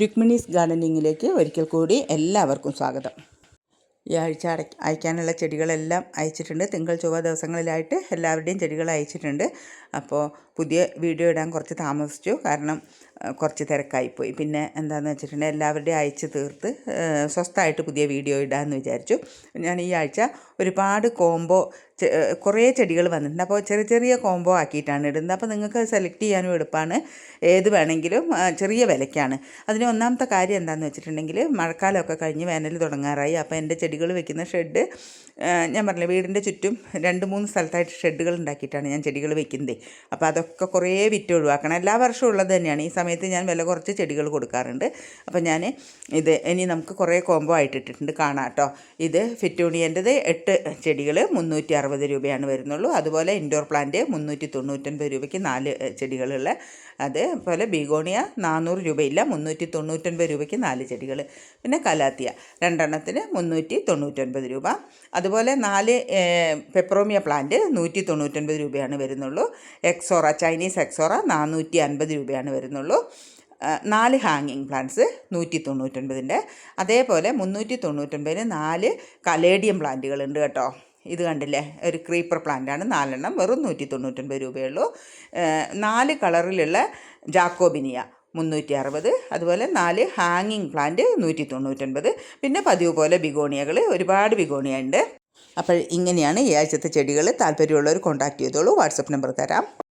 രുക്മിണീസ് ഗാർഡനിങ്ങിലേക്ക് ഒരിക്കൽ കൂടി എല്ലാവർക്കും സ്വാഗതം. ഈ ആഴ്ച അയക്കാനുള്ള ചെടികളെല്ലാം അയച്ചിട്ടുണ്ട്. തിങ്കൾ ചൊവ്വ ദിവസങ്ങളിലായിട്ട് എല്ലാവരുടെയും ചെടികൾ അയച്ചിട്ടുണ്ട്. അപ്പോൾ പുതിയ വീഡിയോ ഇടാൻ കുറച്ച് താമസിച്ചു. കാരണം കുറച്ച് തിരക്കായിപ്പോയി. പിന്നെ എന്താണെന്ന് വെച്ചിട്ടുണ്ടെങ്കിൽ എല്ലാവരുടെയും അയച്ച് തീർത്ത് സ്വസ്ഥമായിട്ട് പുതിയ വീഡിയോ ഇടാമെന്ന് വിചാരിച്ചു. ഞാൻ ഈ ആഴ്ച ഒരുപാട് കോംബോ കുറേ ചെടികൾ വന്നിട്ടുണ്ട്. അപ്പോൾ ചെറിയ ചെറിയ കോംബോ ആക്കിയിട്ടാണ് ഇടുന്നത്. അപ്പോൾ നിങ്ങൾക്ക് സെലക്ട് ചെയ്യാനും എളുപ്പമാണ്. ഏത് വേണമെങ്കിലും ചെറിയ വിലയ്ക്കാണ്. അതിന് ഒന്നാമത്തെ കാര്യം എന്താണെന്ന് വെച്ചിട്ടുണ്ടെങ്കിൽ മഴക്കാലമൊക്കെ കഴിഞ്ഞ് വേനൽ തുടങ്ങാറായി. അപ്പോൾ എന്റെ ചെടികൾ വെക്കുന്ന ഷെഡ് ഞാൻ പറഞ്ഞില്ല വീടിന്റെ ചുറ്റും രണ്ട് മൂന്ന് സ്ഥലത്തായിട്ട് ഷെഡുകൾ ഉണ്ടാക്കിയിട്ടാണ് ഞാൻ ചെടികൾ വെക്കുന്നത്. അപ്പോൾ അതൊക്കെ കുറേ വിറ്റ് ഒഴിവാക്കണം. എല്ലാ വർഷവും ഉള്ളത് തന്നെയാണ്. ഈ സമയത്ത് ഞാൻ വില കുറച്ച് ചെടികൾ കൊടുക്കാറുണ്ട്. അപ്പോൾ ഞാൻ ഇത് ഇനി നമുക്ക് കുറേ കോംബോ ആയിട്ട് ഇട്ടിട്ടുണ്ട്. കാണാം കേട്ടോ. ഇത് ഫിറ്റൂണിയന്റെത് എട്ട് ചെടികൾ മുന്നൂറ്റി അറുപത് രൂപയാണ് വരുന്നുള്ളൂ. അതുപോലെ ഇൻഡോർ പ്ലാന്റ് മുന്നൂറ്റി തൊണ്ണൂറ്റൊൻപത് രൂപയ്ക്ക് നാല് ചെടികളുള്ള അതേപോലെ ബീഗോണിയ നാനൂറ് രൂപയില്ല മുന്നൂറ്റി തൊണ്ണൂറ്റൊൻപത് രൂപയ്ക്ക് നാല് ചെടികൾ പിന്നെ കലാത്തിയ രണ്ടെണ്ണത്തിന് മുന്നൂറ്റി തൊണ്ണൂറ്റൊൻപത് രൂപ. അതുപോലെ നാല് പെപ്രോമിയ പ്ലാന്റ് നൂറ്റി തൊണ്ണൂറ്റൊൻപത് രൂപയാണ് വരുന്നുള്ളൂ. എക്സോറ ചൈനീസ് എക്സോറ നാനൂറ്റി അൻപത് രൂപയാണ് വരുന്നുള്ളൂ. നാല് ഹാങ്ങിങ് പ്ലാന്റ്സ് നൂറ്റി തൊണ്ണൂറ്റൊൻപതിന്റെ അതേപോലെ മുന്നൂറ്റി തൊണ്ണൂറ്റൊൻപതിന് നാല് കലേഡിയം പ്ലാന്റുകളുണ്ട് കേട്ടോ. ഇത് കണ്ടില്ലേ? ഒരു ക്രീപ്പർ പ്ലാന്റാണ് നാലെണ്ണം വെറും നൂറ്റി തൊണ്ണൂറ്റൊൻപത് രൂപയുള്ളൂ നാല് കളറിലുള്ള ജാക്കോബിനിയ മുന്നൂറ്റി അറുപത് അതുപോലെ നാല് ഹാങ്ങിങ് പ്ലാന്റ് നൂറ്റി തൊണ്ണൂറ്റൊൻപത് പിന്നെ പതിവ് പോലെ ബിഗോണിയകൾ ഒരുപാട് ബിഗോണിയ ഉണ്ട്. അപ്പോൾ ഇങ്ങനെയാണ് ഈ ആഴ്ചത്തെ ചെടികൾ താല്പര്യമുള്ളവർ കോൺടാക്ട് ചെയ്തോളൂ. വാട്സപ്പ് നമ്പർ തരാം.